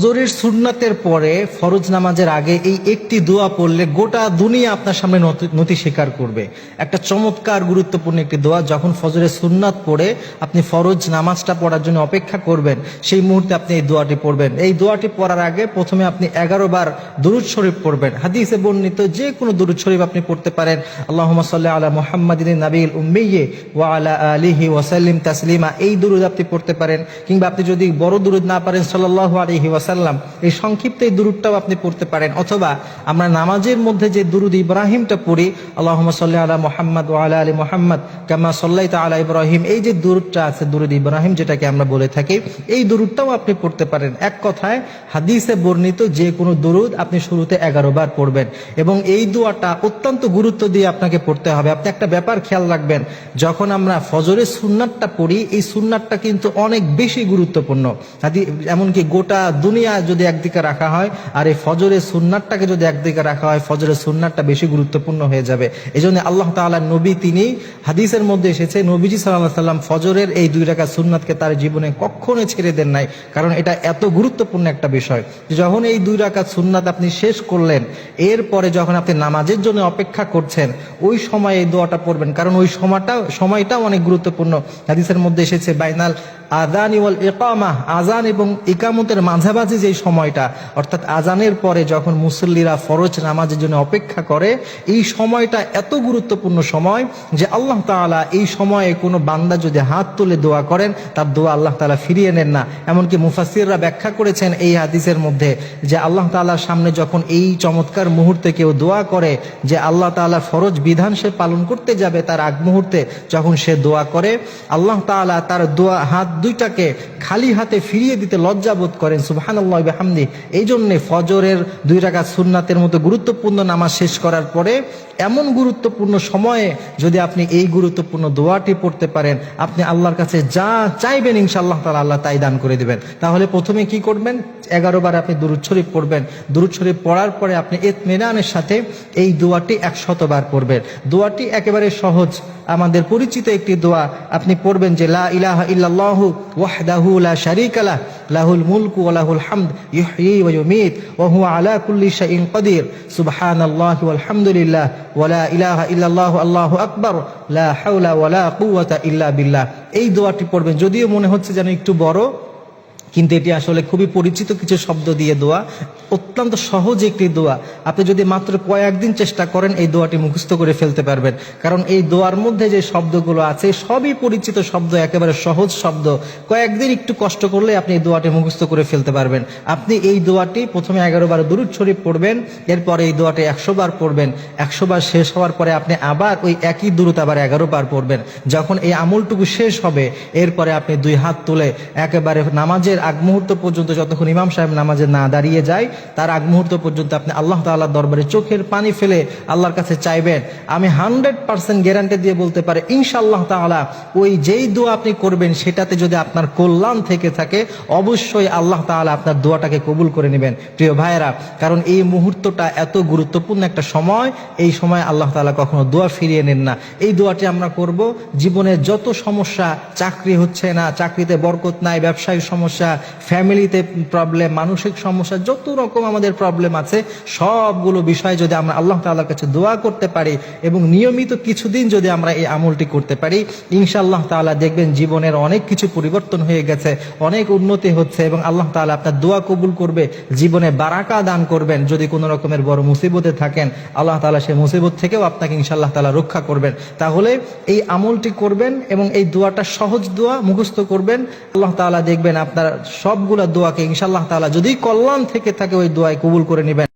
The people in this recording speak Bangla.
ফজরের সুন্নাতের পরে ফরজ নামাজের আগে এই একটি দোয়া পড়লে গোটা দুনিয়া আপনার সামনে নতি- স্বীকার করবে। একটা চমৎকার, গুরুত্বপূর্ণ একটি দোয়া যখন ফজরের সুন্নাত পড়ে আপনি ফরজ নামাজটা পড়ার জন্য অপেক্ষা করবেন, সেই মুহূর্তে আপনি এই দোয়াটি পড়বেন। এই দোয়াটি পড়ার আগে প্রথমে আপনি এগারো বার দুরুদ শরীফ পড়বেন। হাদিসে বর্ণিত যে কোনো দুরুদ শরীফ আপনি পড়তে পারেন। আল্লাহ সাল্লাহ আলা মোহাম্মদিন নাবিল উম্মিয়ে ওয়া আলা আলিহি ওয়াসাল্লিম তাসলিমা। এই দুরুদ আপনি পড়তে পারেন। কিংবা আপনি যদি বড় দুরুদ না পারেন সাল্লাহ আলহি এই সংক্ষিপ্ত এই দুরুদটাও আপনি পড়তে পারেন। অথবা আমরা নামাজের মধ্যে যে দুরুদ ইব্রাহিমটা পড়ি আল্লাহ সাল্লাহ আলা মোহাম্মদ ওয়া আলা মোহাম্মদ কামা সাল্লাহ আলা ইব্রাহিম, এই যে দুরুদটা আছে, দুরুদ ইব্রাহিম যেটাকে আমরা বলে থাকি, এই দুরুদটাও আপনি পড়তে পারেন। এক কথায়, হাদিসে বর্ণিত যে কোনো দুরুদ আপনি শুরুতে এগারো বার পড়বেন এবং এই দোয়াটা অত্যন্ত গুরুত্ব দিয়ে আপনাকে পড়তে হবে। আপনি একটা ব্যাপার খেয়াল রাখবেন, যখন আমরা ফজরের সুন্নাতটা পড়ি, এই সুন্নাতটা কিন্তু অনেক বেশি গুরুত্বপূর্ণ। এমনকি গোটা দুনিয়া যদি একদিকে রাখা হয়, আর এই ফজরের সুন্নাতটাকে যদি একদিকে রাখা হয়, ফজরের সুন্নাতটা বেশি গুরুত্বপূর্ণ হয়ে যাবে। এই জন্য আল্লাহ তাআলা নবী তিনি হাদিসের মধ্যে এসেছে, নবীজি সাল্লাহ সাল্লাম ফজরের এই দুই রাখা সুন্নাতকে তার জীবনে কখনো ছেড়ে দেন নাই, কারণ এটা এত গুরুত্বপূর্ণ একটা বিষয়। যখন এই দুই রাকাত সুন্নাত আপনি শেষ করলেন, এরপরে যখন আপনি নামাজের জন্য অপেক্ষা করছেন, ওই সময় এই দোয়াটা পড়বেন, কারণ ওই সময়টা সময়টাও অনেক গুরুত্বপূর্ণ। হাদিসের মধ্যে এসেছে, বাইনাল আজান ইওয়াল ইকামা আজান এবং ইকামতের মাঝামাঝি যে সময়টা, অর্থাৎ আজানের পরে যখন মুসল্লিরা ফরজ নামাজের জন্য অপেক্ষা করে, এই সময়টা এত গুরুত্বপূর্ণ সময় যে আল্লাহ তাআলা এই সময়ে কোনো বান্দা যদি হাত তুলে দোয়া করেন, তার দোয়া আল্লাহ তাআলা ফিরিয়ে নেন না। এমনকি মুফাসিররা ব্যাখ্যা করেছেন এই হাদিসের মধ্যে যে আল্লাহ তাআলার সামনে যখন এই চমৎকার মুহূর্তে কেউ দোয়া করে যে আল্লাহ তাআলা ফরজ বিধান সে পালন করতে যাবে তার আগ মুহূর্তে, যখন সে দোয়া করে, আল্লাহ তাআলা তার দোয়া, হাত দুইটাকে খালি হাতে ফিরিয়ে দিতে লজ্জা বোধ করেন, সুবহানাল্লাহ বিহামদি। এই জন্যে ফজরের দুই রাকাত সুন্নাতের মতো গুরুত্বপূর্ণ নামাজ শেষ করার পরে এমন গুরুত্বপূর্ণ সময়ে যদি আপনি এই গুরুত্বপূর্ণ দোয়াটি পড়তে পারেন, আপনি আল্লাহর কাছে যা চাইবেন ইনশাআল্লাহ তাআলা আল্লাহ তাই দান করে দেবেন। তাহলে প্রথমে কি করবেন? এগারো বার আপনি দুরুদ শরীফ পড়বেন। দুরুদ শরীফ পড়ার পরে আপনি এতমেনানের সাথে এই দোয়াটি একশতবার পড়বেন। দোয়াটি একেবারে সহজ। আমাদের পরিচিত একটি দোয়া আপনি পড়বেন যে, লা ইলাহা ইল্লাল্লাহু ওয়াহদাহু লা শারীকা লাহ, লাহুল মুলকু ওয়া লাহুল হামদ ইহয়ি ওয়া ইউমীত, ওয়া হুয়া আলা কুল্লি শাইইন কাদির। সুবহানাল্লাহি ওয়াল হামদুলিল্লাহ, ওয়া লা ইলাহা ইল্লাল্লাহু আল্লাহু আকবার, লা হাওলা ওয়া লা কুওয়াতা ইল্লা বিল্লাহ। এই দোয়াটি পড়বেন, যদিও মনে হচ্ছে যেন একটু বড় কিন্তু এটি আসলে খুবই পরিচিত কিছু শব্দ দিয়ে দোয়া। অত্যন্ত সহজ একটি দোয়া। আপনি যদি মাত্র কয়েকদিন চেষ্টা করেন, এই দোয়াটি মুখস্থ করে ফেলতে পারবেন। কারণ এই দোয়ার মধ্যে যে শব্দগুলো আছে, সবই পরিচিত শব্দ, একেবারে সহজ শব্দ। কয়েকদিন একটু কষ্ট করলে আপনি এই দোয়াটি মুখস্থ করে ফেলতে পারবেন। আপনি এই দোয়াটি প্রথমে এগারো বার দূর শরীফ পড়বেন, এরপরে এই দোয়াটি একশো বার পড়বেন। একশো বার শেষ হওয়ার পরে আপনি আবার ওই একই দূরত আবার এগারো বার পড়বেন। যখন এই আমলটুকু শেষ হবে, এরপরে আপনি দুই হাত তুলে একেবারে নামাজের আগ মুহূর্ত পর্যন্ত যতক্ষণ ইমাম সাহেব নামাজে না দাঁড়িয়ে যায়, তার আগ মুহূর্ত পর্যন্ত আপনি আল্লাহ তাআলার দরবারে চোখের পানি ফেলে আল্লাহর কাছে চাইবেন। আমি হান্ড্রেড পার্সেন্ট গ্যারান্টি দিয়ে বলতে পারি, ইনশাআল্লাহ তাআলা ওই যেই দোয়া আপনি করবেন সেটাতে যদি আপনার কল্যাণ থেকে থাকে, অবশ্যই আল্লাহ তাআলা আপনার দোয়াটাকে কবুল করে নেবেন। প্রিয় ভাইয়েরা, কারণ এই মুহূর্তটা এত গুরুত্বপূর্ণ একটা সময়, এই সময় আল্লাহ তাআলা কখনো দোয়া ফিরিয়ে নেন না। এই দোয়াটি আমরা করব জীবনের যত সমস্যা, চাকরি হচ্ছে না, চাকরিতে বরকত নাই ব্যবসায়িক সমস্যা ফ্যামিলিতে প্রবলেম মানসিক সমস্যা, যত রকম আমাদের প্রবলেম আছে, সবগুলো বিষয় যদি আমরা আল্লাহ তাআলার কাছে দোয়া করতে পারি এবং নিয়মিত কিছুদিন যদি আমরা এই আমলটি করতে পারি, ইনশাআল্লাহ তাআলা দেখবেন জীবনের অনেক কিছু পরিবর্তন হয়ে গেছে, অনেক উন্নতি হচ্ছে এবং আল্লাহ তাআলা আপনার দোয়া কবুল করবে, জীবনে বারাকা দান করবেন। যদি কোনো রকমের বড় মুসিবতে থাকেন, আল্লাহ তাআলা সেই মুসিবত থেকেও আপনাকে ইনশাআল্লাহ তাআলা রক্ষা করবেন। তাহলে এই আমলটি করবেন এবং এই দোয়াটা সহজ দোয়া, মুখস্থ করবেন। আল্লাহ তাআলা দেখবেন আপনার সবগুলা দোয়াকে ইনশাল্লাহ তালা যদি কল্যাণ থেকে থাকে ওই দোয়ায় কবুল করে নেবেন।